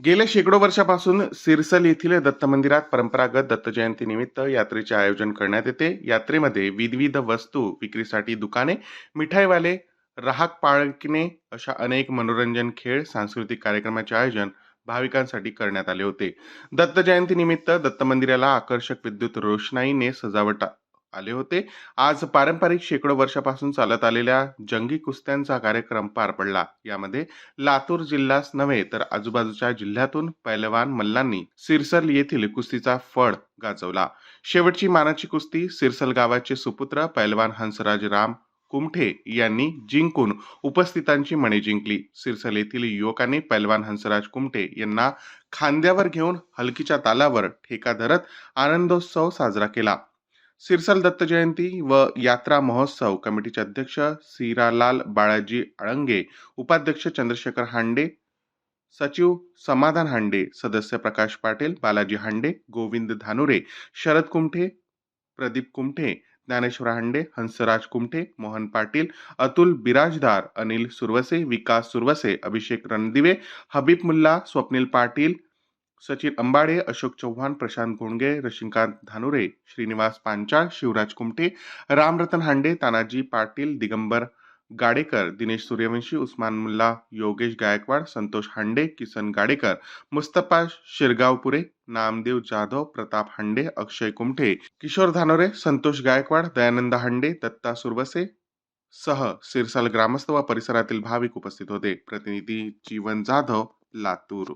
गेल्या शेकडो वर्षापासून सिरसल येथील दत्त मंदिरात परंपरागत दत्त निमित्त यात्रेचे आयोजन करण्यात येते. यात्रेमध्ये विविध वस्तू विक्रीसाठी दुकाने मिठाईवाले राहक पाळकिने अशा अनेक मनोरंजन खेळ सांस्कृतिक कार्यक्रमाचे आयोजन भाविकांसाठी करण्यात आले होते. दत्त निमित्त दत्त मंदिराला आकर्षक विद्युत रोषणाईने सजावट आले होते. आज पारंपरिक शेकडो वर्षापासून चालत आलेल्या जंगी कुस्त्यांचा कार्यक्रम पार पडला. यामध्ये लातूर जिल्हाच नव्हे तर आजूबाजूच्या जिल्ह्यातून पैलवान मल्लांनी सिरसल येथील कुस्तीचा फळ गाजवला. शेवटची मानाची कुस्ती सिरसल गावाचे सुपुत्र पैलवान हंसराज राम कुमठे यांनी जिंकून उपस्थितांची मणे जिंकली. सिरसल येथील युवकांनी पैलवान हंसराज कुमठे यांना खांद्यावर घेऊन हलकीच्या तालावर ठेका धरत आनंदोत्सव साजरा केला. सिरसल दत्त जयंती व यात्रा महोत्सव कमिटीचे अध्यक्ष सिरालाल बाळाजी अळंगे उपाध्यक्ष चंद्रशेखर हांडे सचिव समाधान हांडे सदस्य प्रकाश पाटील बालाजी हांडे गोविंद धानुरे शरद कुमठे प्रदीप कुमठे ज्ञानेश्वर हांडे हंसराज कुमठे मोहन पाटील अतुल बिराजदार अनिल सुरवसे विकास सुरवसे अभिषेक रणदिवे हबीब मुल्ला स्वप्नील पाटील सचिन अंबाडे अशोक चव्हाण प्रशांत गोंडगे रश्मिकांत धानुरे श्रीनिवास पांचाळ शिवराज कुमटे रामरतन हांडे तानाजी पाटील दिगंबर गाडेकर दिनेश सूर्यवंशी उस्मान मुल्ला योगेश गायकवाड संतोष हांडे किसन गाडेकर मुस्तफा शिरगावपुरे नामदेव जाधव प्रताप हांडे अक्षय कुमठे किशोर धानोरे संतोष गायकवाड दयानंद हांडे दत्ता सुरवसे सह सिरसाल ग्रामस्थ व परिसरातील भाविक उपस्थित होते. प्रतिनिधी जीवन जाधव लातूर.